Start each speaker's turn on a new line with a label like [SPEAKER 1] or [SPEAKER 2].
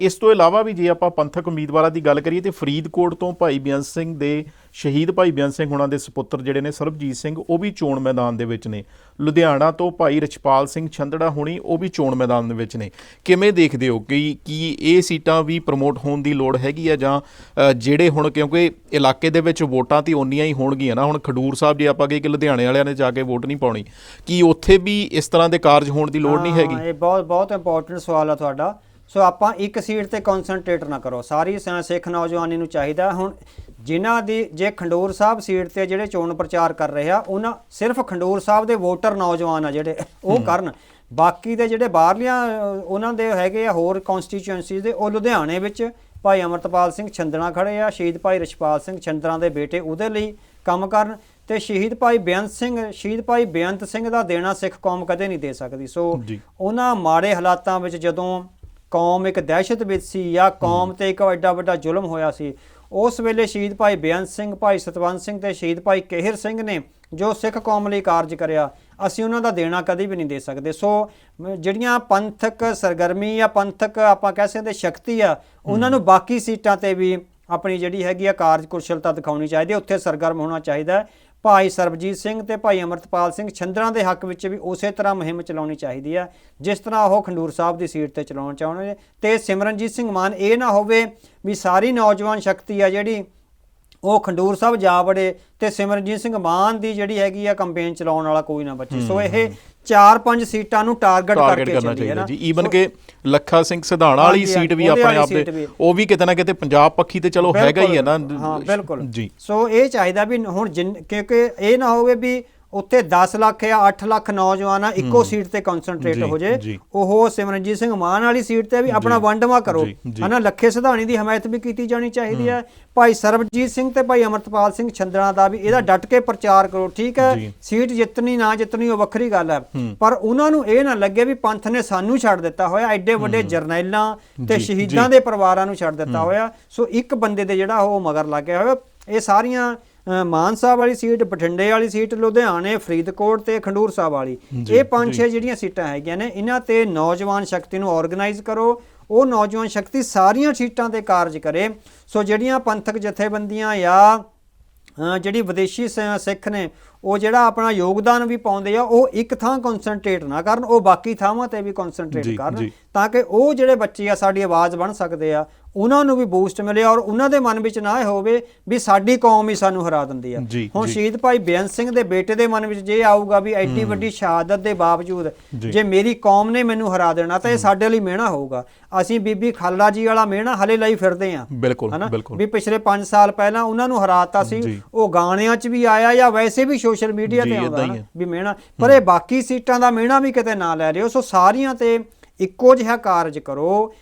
[SPEAKER 1] ਇਸ ਤੋਂ ਇਲਾਵਾ ਵੀ ਜੇ ਆਪਾਂ ਪੰਥਕ ਉਮੀਦਵਾਰਾਂ ਦੀ ਗੱਲ ਕਰੀਏ ਤੇ ਫਰੀਦਕੋਟ ਤੋਂ ਭਾਈ ਬੇਅੰਤ ਸਿੰਘ ਦੇ ਸ਼ਹੀਦ ਭਾਈ ਬੇਅੰਤ ਸਿੰਘ ਹੁਣਾਂ ਦੇ ਸੁਪੁੱਤਰ ਜਿਹੜੇ ਨੇ ਸਰਬਜੀਤ ਸਿੰਘ ਉਹ ਵੀ ਚੋਣ ਮੈਦਾਨ ਦੇ ਵਿੱਚ ਨੇ। ਲੁਧਿਆਣਾ ਤੋਂ ਭਾਈ ਰਛਪਾਲ ਸਿੰਘ ਛੰਦੜਾ ਹੁਣੀ ਉਹ ਵੀ ਚੋਣ ਮੈਦਾਨ ਦੇ ਵਿੱਚ ਨੇ। ਕਿਵੇਂ ਦੇਖਦੇ ਹੋ ਕਿ ਕੀ ਇਹ ਸੀਟਾਂ ਵੀ ਪ੍ਰਮੋਟ ਹੋਣ ਦੀ ਲੋੜ ਹੈਗੀ ਆ ਜਾਂ ਜਿਹੜੇ ਹੁਣ ਕਿਉਂਕਿ ਇਲਾਕੇ ਦੇ ਵਿੱਚ ਵੋਟਾਂ ਤੇ ਓਨੀਆਂ ਹੀ ਹੋਣਗੀਆਂ ਨਾ ਹੁਣ ਖਡੂਰ ਸਾਹਿਬ ਜੇ ਆਪਾਂ ਕਹੀਏ ਕਿ ਲੁਧਿਆਣੇ ਵਾਲਿਆਂ ਨੇ ਜਾ ਕੇ ਵੋਟ ਨਹੀਂ ਪਾਉਣੀ ਕੀ ਉੱਥੇ ਵੀ ਇਸ ਤਰ੍ਹਾਂ ਦੇ ਕਾਰਜ ਹੋਣ ਦੀ ਲੋੜ ਨਹੀਂ ਹੈਗੀ?
[SPEAKER 2] ਇਹ ਬਹੁਤ ਬਹੁਤ ਇੰਪੋਰਟੈਂਟ ਸਵਾਲ ਆ ਤੁਹਾਡਾ। ਸੋ ਆਪਾਂ ਇੱਕ ਸੀਟ ਤੇ ਕਨਸੈਂਟਰੇਟ ਨਾ ਕਰੋ। ਸਾਰੀ ਸਿੱਖ ਨੌਜਵਾਨੀ ਨੂੰ ਚਾਹੀਦਾ। ਹੁਣ ਜਿਨ੍ਹਾਂ ਦੀ ਜੇ ਖੰਡੂਰ ਸਾਹਿਬ ਸੀਟ ਤੇ ਜਿਹੜੇ ਚੋਣ ਪ੍ਰਚਾਰ ਕਰ ਰਹੇ ਆ ਉਹਨਾਂ ਸਿਰਫ ਖੰਡੂਰ ਸਾਹਿਬ ਦੇ ਵੋਟਰ ਨੌਜਵਾਨ ਆ ਜਿਹੜੇ ਉਹ ਕਰਨ। ਬਾਕੀ ਦੇ ਜਿਹੜੇ ਬਾਹਰਲੀਆਂ ਉਹਨਾਂ ਦੇ ਹੈਗੇ ਆ ਹੋਰ ਕਨਸਟੀਚੁਐਂਸੀਜ਼ ਦੇ ਉਹ ਲੁਧਿਆਣੇ ਵਿੱਚ ਭਾਈ ਅਮਰਤਪਾਲ ਸਿੰਘ ਛੰਦਣਾ ਖੜੇ ਆ ਸ਼ਹੀਦ ਭਾਈ ਰਛਪਾਲ ਸਿੰਘ ਛੰਦਣਾ ਦੇ ਬੇਟੇ ਉਹਦੇ ਲਈ ਕੰਮ ਕਰਨ ਤੇ ਸ਼ਹੀਦ ਭਾਈ ਬੇਅੰਤ ਸਿੰਘ ਸ਼ਹੀਦ ਭਾਈ ਬੇਅੰਤ ਸਿੰਘ ਦਾ ਦੇਣਾ ਸਿੱਖ ਕੌਮ ਕਦੇ ਨਹੀਂ ਦੇ ਸਕਦੀ। ਸੋ। ਉਹਨਾਂ ਮਾੜੇ ਹਾਲਾਤਾਂ ਵਿੱਚ ਜਦੋਂ ਕੌਮ ਇੱਕ ਦਹਿਸ਼ਤ ਵਿੱਚ ਸੀ ਜਾਂ ਕੌਮ ਤੇ ਇੱਕ ਐਡਾ ਵੱਡਾ ਜ਼ੁਲਮ ਹੋਇਆ ਸੀ। ਉਸ ਵੇਲੇ ਸ਼ਹੀਦ ਭਾਈ ਬੇਅੰਤ ਸਿੰਘ ਭਾਈ ਸਤਵੰਤ ਸਿੰਘ ਤੇ ਸ਼ਹੀਦ ਭਾਈ ਕੇਹਰ ਸਿੰਘ ਨੇ ਜੋ ਸਿੱਖ ਕੌਮ ਲਈ ਕਾਰਜ ਕਰਿਆ ਅਸੀਂ ਉਹਨਾਂ ਦਾ ਦੇਣਾ ਕਦੀ ਵੀ ਨਹੀਂ ਦੇ ਸਕਦੇ। ਸੋ ਜਿਹੜੀਆਂ ਪੰਥਕ ਸਰਗਰਮੀ ਜਾਂ ਪੰਥਕ ਆਪਾਂ ਕਹਿ ਸਕਦੇ ਸ਼ਕਤੀ ਆ ਉਹਨਾਂ ਨੂੰ ਬਾਕੀ ਸੀਟਾਂ ਤੇ ਵੀ ਆਪਣੀ ਜਿਹੜੀ ਹੈਗੀ ਆ ਕਾਰਜਕੁਸ਼ਲਤਾ ਦਿਖਾਉਣੀ ਚਾਹੀਦੀ ਹੈ। ਉੱਥੇ ਸਰਗਰਮ ਹੋਣਾ ਚਾਹੀਦਾ ਹੈ। ਭਾਈ ਸਰਬਜੀਤ ਸਿੰਘ ਤੇ ਭਾਈ ਅਮਰਤਪਾਲ ਸਿੰਘ ਛੰਦਰਾਂ ਦੇ ਹੱਕ ਵਿੱਚ ਵੀ ਉਸੇ ਤਰ੍ਹਾਂ ਮੁਹਿੰਮ ਚਲਾਉਣੀ ਚਾਹੀਦੀ ਹੈ, ਜਿਸ ਤਰ੍ਹਾਂ ਉਹ ਖੰਡੂਰ ਸਾਹਿਬ ਦੀ ਸੀਟ ਤੇ ਚਲਾਉਣਾ ਚਾਹੁੰਦੇ ਤੇ ਸਿਮਰਨਜੀਤ ਸਿੰਘ ਮਾਨ, ਇਹ ਨਾ ਹੋਵੇ ਵੀ ਸਾਰੀ ਨੌਜਵਾਨ ਸ਼ਕਤੀ ਆ ਜਿਹੜੀ ਉਹ ਖੰਡੂਰ ਸਾਹਿਬ ਜਾ ਵੜੇ ਤੇ ਸਿਮਰਨਜੀਤ ਸਿੰਘ ਮਾਨ ਦੀ ਜਿਹੜੀ ਹੈਗੀ ਆ ਕੰਪੇਨ ਚਲਾਉਣ ਵਾਲਾ ਕੋਈ ਨਾ ਬਚੇ। ਸੋ ਇਹ ਚਾਰ ਪੰਜ ਸੀਟਾਂ ਨੂੰ ਟਾਰਗੇਟ ਕਰਕੇ
[SPEAKER 1] ਕਰਨਾ
[SPEAKER 2] ਚੱਲੀ ਹੈ
[SPEAKER 1] ਚਾਹੀਦਾ
[SPEAKER 2] ਨਾ।
[SPEAKER 1] ਜੀ। ਈਵਨ ਕਿ ਲੱਖਾ ਸਿੰਘ ਸਿਧਾਣਾ ਵਾਲੀ ਸੀਟ ਵੀ ਆਪਣੇ ਆਪ ਦੇ। ਉਹ ਵੀ ਕਿਤੇ ਨਾ ਕਿਤੇ ਪੰਜਾਬ ਪੱਖੀ ਤੇ ਚਲੋ ਹੈਗਾ ਹੀ ਹੈ ਨਾ।
[SPEAKER 2] ਹਾਂ ਬਿਲਕੁਲ।
[SPEAKER 1] ਜੀ।
[SPEAKER 2] ਸੋ ਇਹ ਚਾਹੀਦਾ ਵੀ ਹੁਣ ਕਿਉਂਕਿ ਇਹ ਨਾ ਹੋਵੇ ਵੀ ਉੱਥੇ 10 ਲੱਖ ਜਾਂ 8 ਲੱਖ ਨੌਜਵਾਨ ਆ ਇੱਕੋ ਸੀਟ ਤੇ ਕਨਸੈਂਟਰੇਟ ਹੋ ਜੇ। ਉਹ ਸਿਮਰਨਜੀਤ ਸਿੰਘ ਮਾਨ ਵਾਲੀ ਸੀਟ ਤੇ ਵੀ ਆਪਣਾ ਵੰਡਵਾ ਕਰੋ। ਹਨਾ ਲੱਖੇ ਸਿਧਾਣੀ ਦੀ ਹਮਾਇਤ ਵੀ ਕੀਤੀ ਜਾਣੀ ਚਾਹੀਦੀ ਹੈ। ਭਾਈ ਸਰਬਜੀਤ ਸਿੰਘ ਤੇ ਭਾਈ ਅਮਰਤਪਾਲ ਸਿੰਘ ਛੰਦਣਾ ਦਾ ਵੀ ਇਹਦਾ ਡਟ ਕੇ ਪ੍ਰਚਾਰ ਕਰੋ ਠੀਕ ਹੈ। ਸੀਟ ਜਿੱਤਣੀ ਨਾ ਜਿੱਤਣੀ ਉਹ ਵੱਖਰੀ ਗੱਲ ਹੈ। ਪਰ ਉਹਨਾਂ ਨੂੰ ਇਹ ਨਾ ਲੱਗੇ ਵੀ ਪੰਥ ਨੇ ਸਾਨੂੰ ਛੱਡ ਦਿੱਤਾ ਹੋਇਆ ਐਡੇ ਵੱਡੇ ਜਰਨੈਲਾਂ ਤੇ ਸ਼ਹੀਦਾਂ ਦੇ ਪਰਿਵਾਰਾਂ ਨੂੰ ਛੱਡ ਦਿੱਤਾ ਹੋਇਆ। ਸੋ ਇੱਕ ਬੰਦੇ ਦੇ ਜਿਹੜਾ ਉਹ ਮਗਰ ਲੱਗ ਗਿਆ ਹੋਇਆ। ਇਹ ਸਾਰੀਆਂ ਮਾਨ ਸਾਹਿਬ ਵਾਲੀ ਸੀਟ ਬਠਿੰਡੇ ਵਾਲੀ ਸੀਟ ਲੁਧਿਆਣੇ ਫਰੀਦਕੋਟ ਤੇ ਖੰਡੂਰ ਸਾਹਿਬ ਵਾਲੀ। ਇਹ ਪੰਜ ਛੇ ਜਿਹੜੀਆਂ ਸੀਟਾਂ ਹੈਗੀਆਂ ਨੇ ਇਹਨਾਂ ਤੇ ਨੌਜਵਾਨ ਸ਼ਕਤੀ ਨੂੰ ਆਰਗੇਨਾਈਜ਼ ਕਰੋ। ਉਹ ਨੌਜਵਾਨ ਸ਼ਕਤੀ ਸਾਰੀਆਂ ਸੀਟਾਂ ਤੇ ਕਾਰਜ ਕਰੇ। ਸੋ ਜਿਹੜੀਆਂ ਪੰਥਕ ਜਥੇਬੰਦੀਆਂ ਜਾਂ ਜਿਹੜੀ ਵਿਦੇਸ਼ੀ ਸਿੱਖ ਨੇ ਉਹ ਜਿਹੜਾ ਆਪਣਾ ਯੋਗਦਾਨ ਵੀ ਪਾਉਂਦੇ ਆ ਉਹ ਇੱਕ ਥਾਂ ਕਨਸੈਂਟਰੇਟ ਨਾ ਕਰਨ ਉਹ ਬਾਕੀ ਥਾਵਾਂ ਤੇ ਵੀ ਕਨਸੈਂਟਰੇਟ ਕਰਨ। ਤਾਂ ਕਿ ਉਹ ਜਿਹੜੇ ਬੱਚੇ ਆ ਸਾਡੀ ਆਵਾਜ਼ ਬਣ ਸਕਦੇ ਆ ਉਹਨਾਂ ਨੂੰ ਵੀ ਬੂਸਟ ਮਿਲੇ ਔਰ ਉਹਨਾਂ ਦੇ ਮਨ ਵਿੱਚ ਨਾ ਇਹ ਹੋਵੇ ਵੀ ਸਾਡੀ ਕੌਮ ਹੀ ਸਾਨੂੰ ਹਰਾ ਦਿੰਦੀ ਆ ਹੁਣ। ਸ਼ਹੀਦ ਭਾਈ ਬੇਅੰਤ ਸਿੰਘ ਦੇ ਬੇਟੇ ਦੇ ਮਨ ਵਿੱਚ ਜੇ ਆਊਗਾ ਵੀ ਐਡੀ ਵੱਡੀ ਸ਼ਹਾਦਤ ਦੇ ਬਾਵਜੂਦ
[SPEAKER 1] ਜੀ।
[SPEAKER 2] ਮੇਰੀ ਕੌਮ ਨੇ ਮੈਨੂੰ ਹਰਾ ਦੇਣਾ ਤਾਂ ਇਹ ਸਾਡੇ ਲਈ ਮਿਹਣਾ ਹੋਊਗਾ ਅਸੀਂ ਬੀਬੀ ਖਾਲੜਾ ਜੀ ਵਾਲਾ ਮਿਹਣਾ ਹਲੇ ਲਈ ਫਿਰਦੇ ਆ
[SPEAKER 1] ਬਿਲਕੁਲ
[SPEAKER 2] ਹਨਾ ਵੀ ਪਿਛਲੇ 5 ਸਾਲ ਪਹਿਲਾਂ ਉਹਨਾਂ ਨੂੰ ਹਰਾਤਾ ਸੀ। ਉਹ ਗਾਣਿਆਂ 'ਚ ਵੀ ਆਇਆ ਜਾਂ ਵੈਸੇ ਵੀ ਸੋਸ਼ਲ ਮੀਡੀਆ ਤੇ ਆਉਂਦਾ
[SPEAKER 1] ਹੀ
[SPEAKER 2] ਨਾ
[SPEAKER 1] ਹੈ।
[SPEAKER 2] ਵੀ ਮਿਹਣਾ। ਪਰ ਇਹ ਬਾਕੀ ਸੀਟਾਂ ਦਾ ਮਿਹਣਾ ਵੀ ਕਿਤੇ ਨਾ ਲੈ ਲਿਓ ਸੋ ਸਾਰੀਆਂ ਤੇ ਇੱਕੋ ਜਿਹਾ ਕਾਰਜ ਕਰੋ।